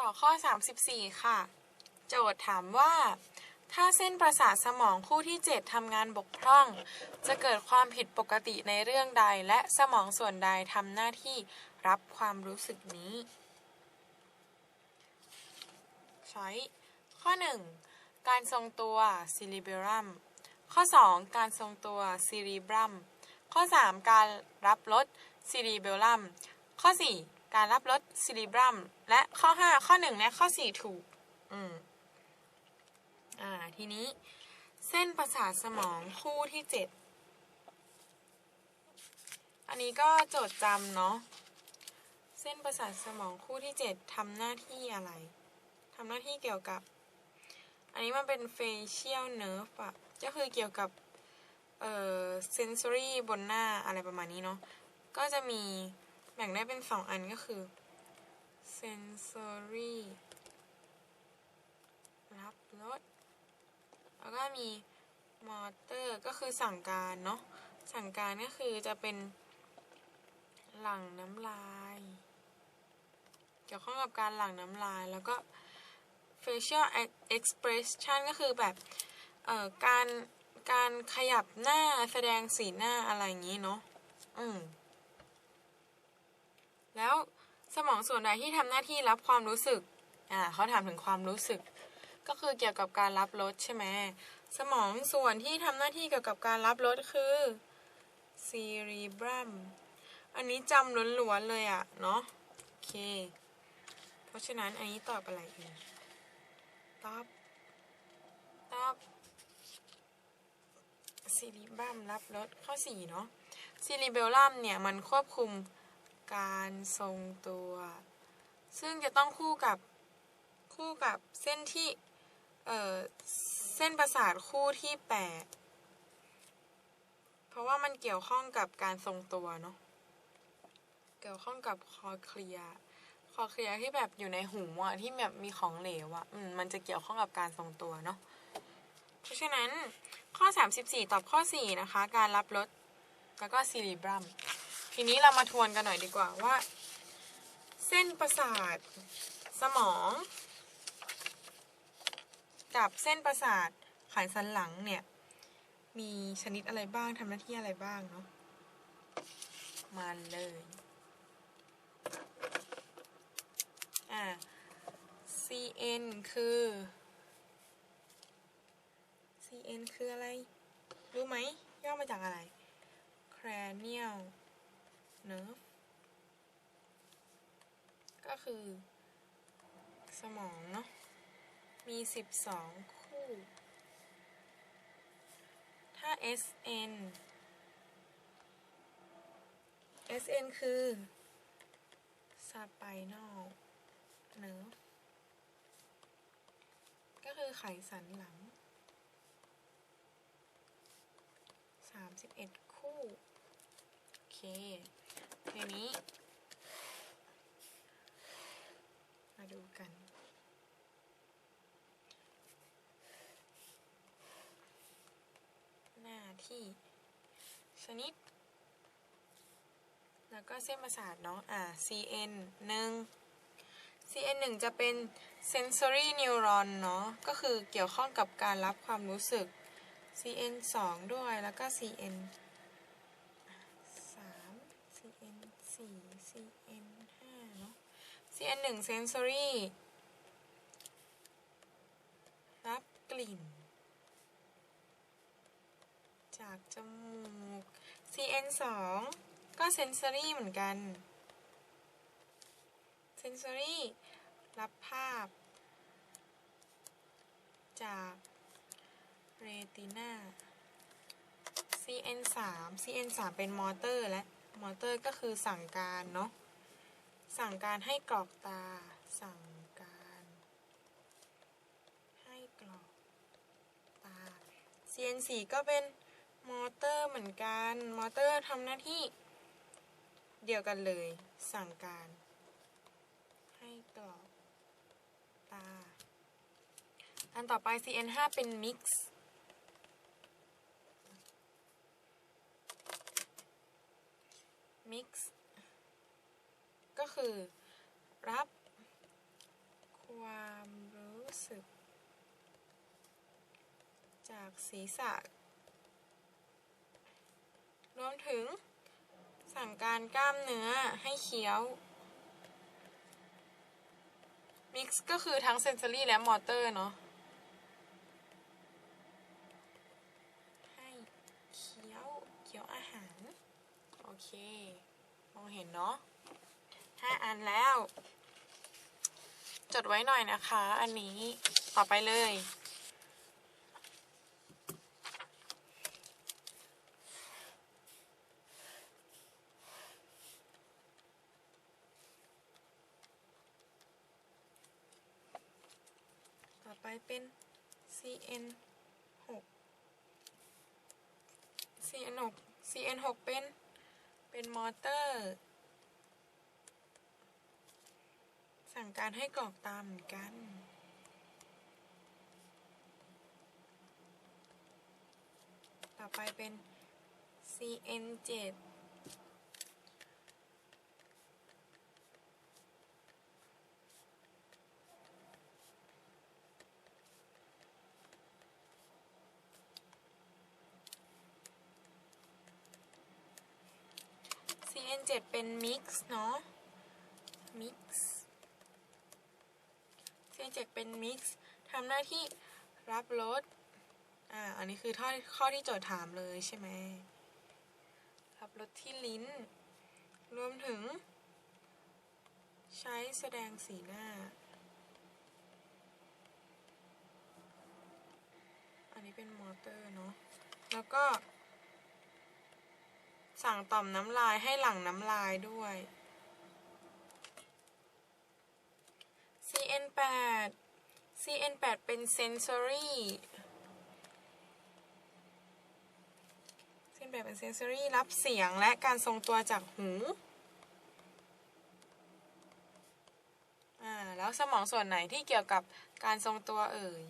ต่อข้อ 34 ค่ะ โจทย์ถามว่า ถ้าเส้นประสาทสมองคู่ที่ 7ทำงานบกพร่อง จะเกิดความผิดปกติในเรื่องใด และสมองส่วนใดทำหน้าที่รับความรู้สึกนี้ช้อยข้อ 1 การทรงตัว cerebellum ข้อ 2 การทรงตัว cerebrum ข้อ 3 การรับรส cerebellum ข้อ 4 การรับรส cerebrum และข้อ 5 ข้อ 1 และข้อ 4 ถูก อืม อ่า ทีนี้ เส้นประสาทสมองคู่ที่ 7 อันนี้ก็โจทย์จำเนาะ เส้นประสาทสมองคู่ที่ 7ทำหน้าที่อะไรทำหน้าที่เกี่ยวกับ อันนี้มันเป็น facial nerve อะก็คือเกี่ยวกับ เอ่อ sensory บนหน้าอะไรประมาณนี้เนาะ ก็จะมี แบ่งได้เป็นสองอันก็คือ sensory รับรสแล้วก็มี motor ก็คือสั่งการเนาะสั่งการก็คือจะเป็นหลั่งน้ำลาย เกี่ยวข้องกับการหลั่งน้ำลายแล้วก็ facial expression ก็คือแบบเอ่อการการขยับหน้าแสดงสีหน้าอะไรอย่างนี้เนาะอืม แล้วสมองส่วนใดที่ทำหน้าที่รับความรู้สึก อ่าเขาถามถึงความรู้สึก ก็คือเกี่ยวกับการรับรสใช่ไหม สมองส่วนที่ทำหน้าที่เกี่ยวกับการรับรสคือ cerebrum อันนี้จำล้วนๆเลยอะเนาะ โอเค เพราะฉะนั้นอันนี้ตอบอะไรเองตอบ ตอบ cerebrum รับรสข้อ4เนาะ cerebellum เนี่ย มันควบคุม การทรงตัว ซึ่งจะต้องคู่กับคู่กับเส้นที่เอ่อเส้นประสาทคู่ที่ 8 เพราะว่ามันเกี่ยวข้องกับการทรงตัวเนาะเกี่ยวข้องกับคอเคลียคอเคลียที่แบบอยู่ในหูอะที่แบบมีของเหลวอะอืมมันจะเกี่ยวข้องกับการทรงตัวเนาะเพราะฉะนั้นข้อ 34 ตอบข้อ 4 นะคะ การรับรสแล้วก็ซีรีบรัม ทีนี้เรามาทวนกันหน่อยดีกว่าว่า เส้นประสาทสมอง กับเส้นประสาทไขสันหลังเนี่ย มีชนิดอะไรบ้างทำหน้าที่อะไรบ้างเนาะมาเลยอ่า CN คือ CN คืออะไร รู้ไหม ย่อมาจากอะไร cranial nerve ก็คือ สมองเนาะ มี 12 คู่ ถ้า SN SN คือ spinal nerve ก็คือไขสันหลัง 31 คู่ โอเค ทีนี้ มาดูกัน หน้าที่ชนิด แล้วก็เส้นประสาทเนาะอ่า CN 1 CN 1จะเป็น sensory neuron เนาะก็คือเกี่ยวข้องกับการรับความรู้สึก CN 2ด้วยแล้วก็ CN CN1 Sensory รับกลิ่น จากจมูก CN2 ก็ Sensory เหมือนกัน Sensory รับภาพ จากเรติน่า CN3 CN3 เป็นมอเตอร์และ มอเตอร์ก็คือสั่งการเนาะ สั่งการให้กรอกตา สั่งการ ให้กรอกตา CN 4ก็เป็นมอเตอร์เหมือนกัน มอเตอร์ทำหน้าที่ เดียวกันเลย สั่งการ ให้กรอกตา อันต่อไป CN 5 เป็น mix mix ก็็คือ รับความรู้สึก จากศีรษะ รวมถึงสั่งการกล้ามเนื้อให้เคี้ยว มิกซ์ก็คือทั้งเซนเซอรี่และมอเตอร์เนาะให้เคี้ยวเคี้ยวอาหาร โอเค มองเห็นเนาะ ห้าอันแล้ว จดไว้หน่อยนะคะ อันนี้ต่อไปเลย ต่อไปเป็น CN 6 CN 6 CN 6เป็น เป็นมอเตอร์ สั่งการให้กรอกตามเหมือนกัน ต่อไปเป็น CN 7 CN 7เป็น Mix เนาะ Mix CN 7 เป็น Mix ทำหน้าที่รับรสอ่า อันนี้คือข้อข้อที่โจทย์ถามเลยใช่ไหม รับรสที่ลิ้น รวมถึง ใช้แสดงสีหน้า อันนี้เป็นมอเตอร์เนาะ แล้วก็ สั่งต่อมน้ำลายให้หลั่งน้ำลายด้วย CN8 CN8 เป็น sensory CN8 เป็น sensory รับเสียงและการทรงตัวจากหูอ่าแล้วสมองส่วนไหนที่เกี่ยวกับการทรงตัวเอ่ย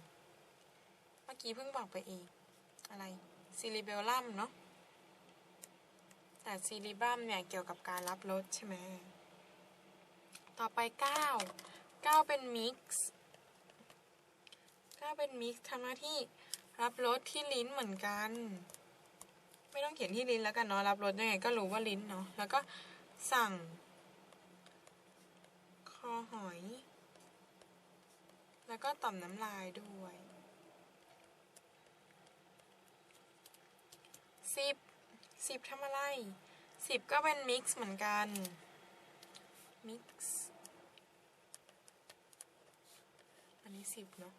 เมื่อกี้เพิ่งบอกไปเอง อะไรซิลิเบลลัมเนาะ แต่ซีริบัมเนี่ยเกี่ยวกับการรับรสใช่ไหม ต่อไป 9 9 เป็นมิกซ์ 9เป็นมิกซ์ทำหน้าที่รับรสที่ลิ้นเหมือนกัน ไม่ต้องเขียนที่ลิ้นแล้วกันเนาะรับรสยังไงก็รู้ว่าลิ้นเนาะแล้วก็สั่ง คอหอย แล้วก็ต่อมน้ำลายด้วยสิบสิบทำอะไรสิบก็เป็นมิกซ์เหมือนกันมิกซ์อันนี้สิบเนาะ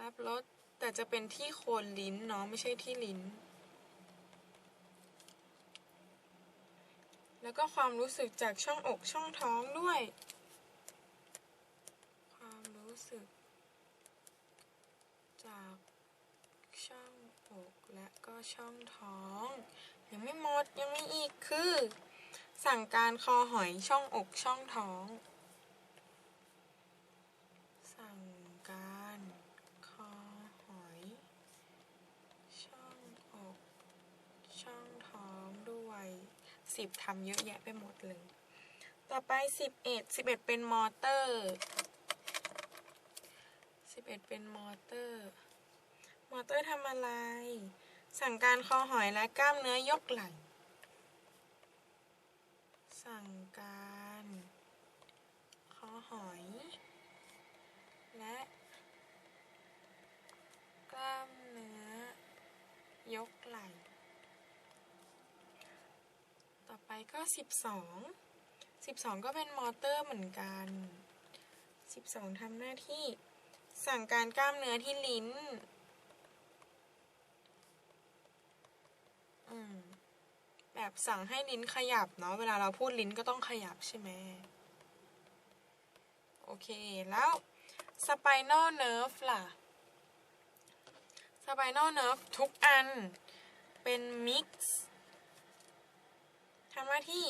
รับรสแต่จะเป็นที่โคนลิ้นเนาะไม่ใช่ที่ลิ้น แล้วก็ความรู้สึกจากช่องอกช่องท้องด้วย ความรู้สึก จากช่องอกและก็ช่องท้อง ยังไม่หมดยังไมีอีกคือ สั่งการคอหอย ช่องอกช่องท้องด้วย สิบทำเยอะแยะไปหมดเลย ต่อไปสิบเอ็ดสิบเอ็ดเป็นมอเตอร์สิบเอ็ดเป็นมอเตอร์ มอเตอร์ทำอะไร สั่งการคอหอยและกล้ามเนื้อยกไหล่สั่งการคอหอย และกล้ามเนื้อยกไหล่ ไปก็สิบสองสิบสองก็เป็นมอเตอร์เหมือนกันสิบสองทำหน้าที่สั่งการกล้ามเนื้อที่ลิ้น แบบสั่งให้ลิ้นขยับเนาะ เวลาเราพูดลิ้นก็ต้องขยับใช่ไหม โอเค แล้ว spinal nerve ล่ะ spinal nerve ทุกอันเป็น mix ทำหน้าที่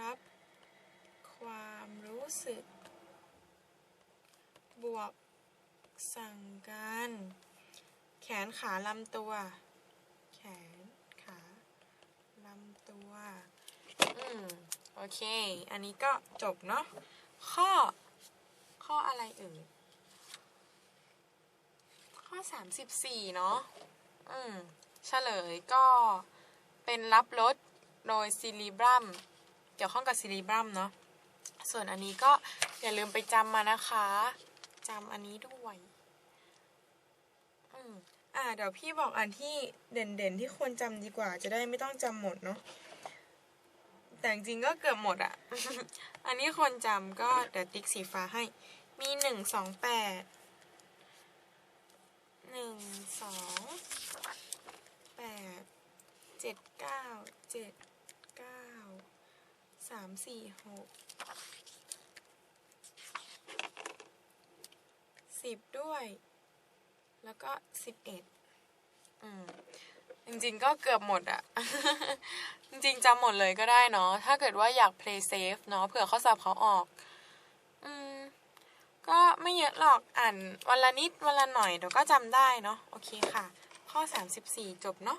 รับความรู้สึก บวก สั่งการ แขนขาลำตัว แขนขาลำตัว อืม โอเค อันนี้ก็จบเนาะ ข้อ ข้ออะไรเอ่ยข้อสามสิบสี่เนาะ อืม เฉลยก็เป็นรับรส โดยซิลิบรัมเกี่ยวข้องกับซิลิบรัมเนาะส่วนอันนี้ก็อย่าลืมไปจำมานะคะจำอันนี้ด้วยอืมอ่าเดี๋ยวพี่บอกอันที่เด่นๆที่ควรจำดีกว่า จะได้ไม่ต้องจำหมดเนาะแต่จริงๆก็เกือบหมดอะอันนี้ควรจำก็เดี๋ยวติ๊กสีฟ้าให้ มีหนึ่งสองแปดหนึ่งสองแปดเจ็ดเก้าเจ็ด สามสี่หกสิบด้วย แล้วก็สิบเอ็ดอืมจริงๆก็เกือบหมดอะ จริงๆจำหมดเลยก็ได้เนาะ ถ้าเกิดว่าอยาก play safe เนาะเผื่อข้อสอบเขาออก อืม ก็ไม่เยอะหรอกอ่านวันละนิดวันละหน่อยเดี๋ยวก็จำได้เนาะ โอเคค่ะ ข้อ 34 จบเนาะ